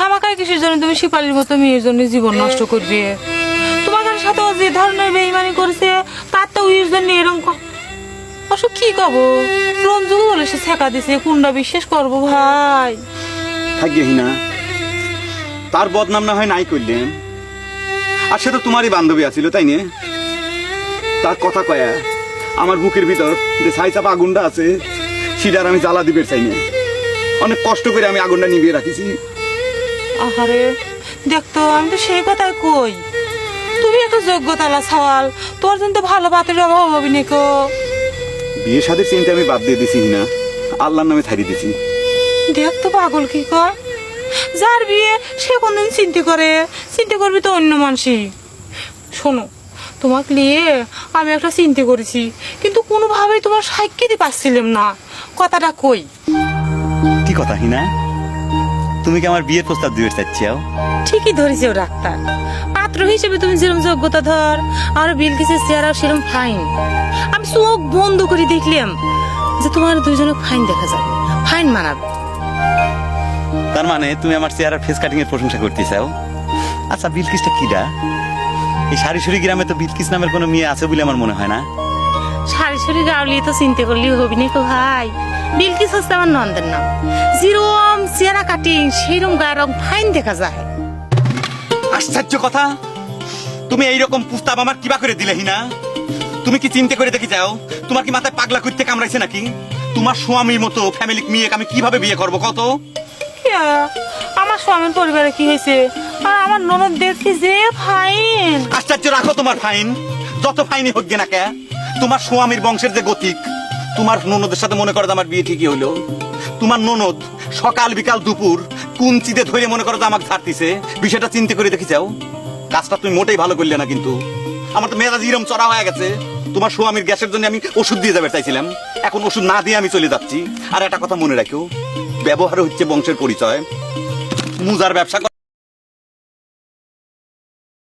খামাকায় কিসের জন্য তুমি শিপালির মতো মেয়ের জন্য জীবন নষ্ট করবে। তোমাদের সাথে যে ধরনের বেইমানি করেছে, তার তো ওই জন্য এরকম অবশ্য কি কব? রঞ্জু বলে সে ছেঁকা দিছে কোনটা বিশ্বাস করব ভাই। হিনা। তার বদনাম না হয় নাই করলেন। আর সে তো তোমারই বান্ধবী আছিল, তাই নিয়ে তার কথা কয়া, আমার বুকের ভিতর যে ছাই চাপা আগুনটা আছে, সেটার আমি জ্বালা দিবের চাই না। অনেক কষ্ট করে আমি আগুনটা নিভিয়ে রাখিছি। আহারে দেখতো আমি তো সেই কথাই কই। তুমি একটা যোগ্যতালা সওয়াল। তোর জন্য তো ভালো পাতের অভাব হবে নাকো বিয়ে সাথে চিন্তা আমি বাদ দিয়ে দিছি হিনা। আল্লাহর নামে ছাড়িয়ে দিছি। দেখ তো পাগল কি কর যার বিয়ে সে কোনদিন চিন্তা করে চিন্তা করবি তো অন্য মানুষই। শোনো তোমাকে নিয়ে আমি একটা চিন্তা করেছি কিন্তু কোনোভাবেই তোমার সাক্ষী দিতে পারছিলাম না। কথাটা কই? কি কথা হিনা? তুমি কি আমার বিয়ের প্রস্তাব দিতে চাচ্ছিও ঠিকই ধরেছে ও ডাক্তার। পাত্র হিসেবে তুমি যেরকম যোগ্যতা ধর আর বিলকিসের চেহারা সেরকম ফাইন আমি চোখ বন্ধ করে দেখলাম যে তোমার দুইজনে ফাইন দেখা যাবে ফাইন মানাবে। তার মানে তুমি আমার চেহারার ফেস কাটিং এর প্রশংসা করতে চাও আচ্ছা বিলকিসটা কিডা এই সারিসুরি গ্রামে তো বিলকিস নামের কোনো মেয়ে আছে বলে আমার মনে হয় না। সারি সারি গাওলি তো চিন্তা করলেই হবি না তো ভাই বিলকিস হচ্ছে আমার নন্দের নাম। যেরম চেহারা কাটিং সেরম গায়ের রং ফাইন দেখা যায়। আশ্চর্য কথা। তুমি এইরকম প্রস্তাব আমার কিবা করে দিলে হিনা? তুমি কি চিন্তা করে দেখি যাও? তোমার কি মাথায় পাগলা করতে কামড়াইছে নাকি? তোমার স্বামীর মতো ফ্যামিলি মেয়ে আমি কীভাবে বিয়ে করব কত আমার স্বামীর পরিবারে কি হয়েছে? আর আমার ননদ দেখছি যে ফাইন। আশ্চর্য রাখো তোমার ফাইন। যত ফাইনই হোক না কে তোমার স্বামীর বংশের যে গতিক তোমার ননদের সাথে মনে করো আমার বিয়ে ঠিকই হলো তোমার ননদ সকাল বিকাল দুপুর কোন চিদে ধরে মনে করো যে আমাকে ঝাড়তিছে বিষয়টা চিন্তা করে দেখি যাও। কাজটা তুমি মোটেই ভালো করলে না কিন্তু। আমার তো মেজাজ ইরম চড়া হয়ে গেছে। তোমার স্বামীর গ্যাসের জন্য আমি ওষুধ দিয়ে যাবে চাইছিলাম। এখন ওষুধ না দিয়ে আমি চলে যাচ্ছি। আর একটা কথা মনে রাখো ব্যবহার হচ্ছে বংশের পরিচয়। মুজার ব্যবসা